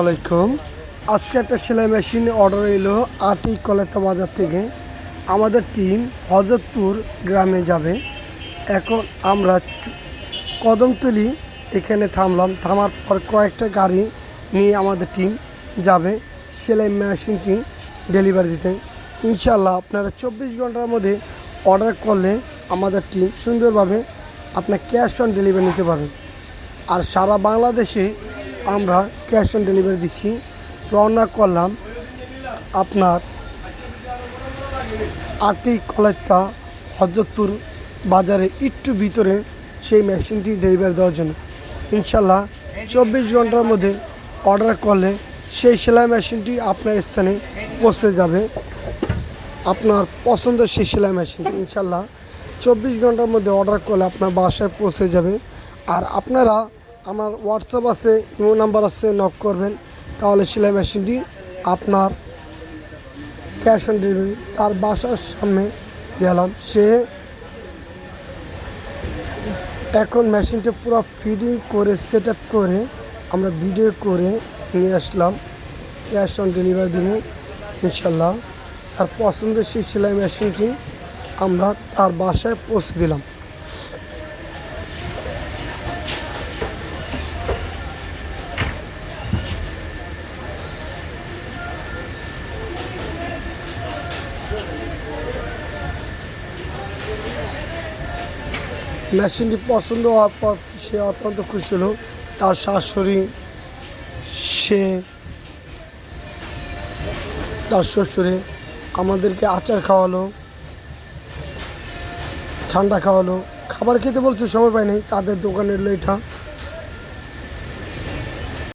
আলাইকুম। আজকে একটা সেলাই মেশিন অর্ডার এলো আটি কলেতা বাজার থেকে। আমাদের টিম হজরতপুর গ্রামে যাবে। এখন আমরা কদমতলি এখানে থামলাম। থামার পর কয়েকটা গাড়ি নিয়ে আমাদের টিম যাবে। সেলাই মেশিনটি ডেলিভারি দিতে। ইনশাল্লাহ আপনারা চব্বিশ ঘণ্টার মধ্যে অর্ডার করলে আমাদের টিম সুন্দরভাবে আপনার ক্যাশ অন ডেলিভারি নিতে পারবেন আর সারা বাংলাদেশে আমরা ক্যাশ অন ডেলিভারি দিচ্ছি। রওনা করলাম আপনার আটি কলেজটা হজরতপুর বাজারে একটু ভিতরে সেই মেশিনটি ডেলিভারি দেওয়ার জন্য। ইনশাল্লাহ চব্বিশ ঘণ্টার মধ্যে অর্ডার করলে সেই সেলাই মেশিনটি আপনার স্থানে পৌঁছে যাবে। আপনার পছন্দের সেই সেলাই মেশিন, ইনশাল্লাহ চব্বিশ ঘণ্টার মধ্যে অর্ডার করলে আপনার বাসায় পৌঁছে যাবে। আর আপনারা আমার হোয়াটসঅ্যাপ আছে, ইমো নাম্বার আছে নক করবেন। তাহলে সেলাই মেশিনটি আপনার ক্যাশ অন ডেলিভারি তার বাসার সামনে গেলাম সে এখন মেশিনটা পুরো ফিডিং করে সেট করে আমরা ভিডিও করে নিয়ে আসলাম। ক্যাশ অন ডেলিভারি দিব ইনশাল্লাহ তার পছন্দের সেই সেলাই মেশিনটি আমরা তার বাসায় পৌঁছে দিলাম। মেশিনটি পছন্দ হওয়ার পর সে অত্যন্ত খুশি হলো। তার শাশুড়ি, সে, তার শ্বশুরে আমাদেরকে আচার খাওয়ালো, ঠান্ডা খাওয়ালো। খাবার খেতে বলছে সময় পায়নি নাই, তাদের দোকানের এটা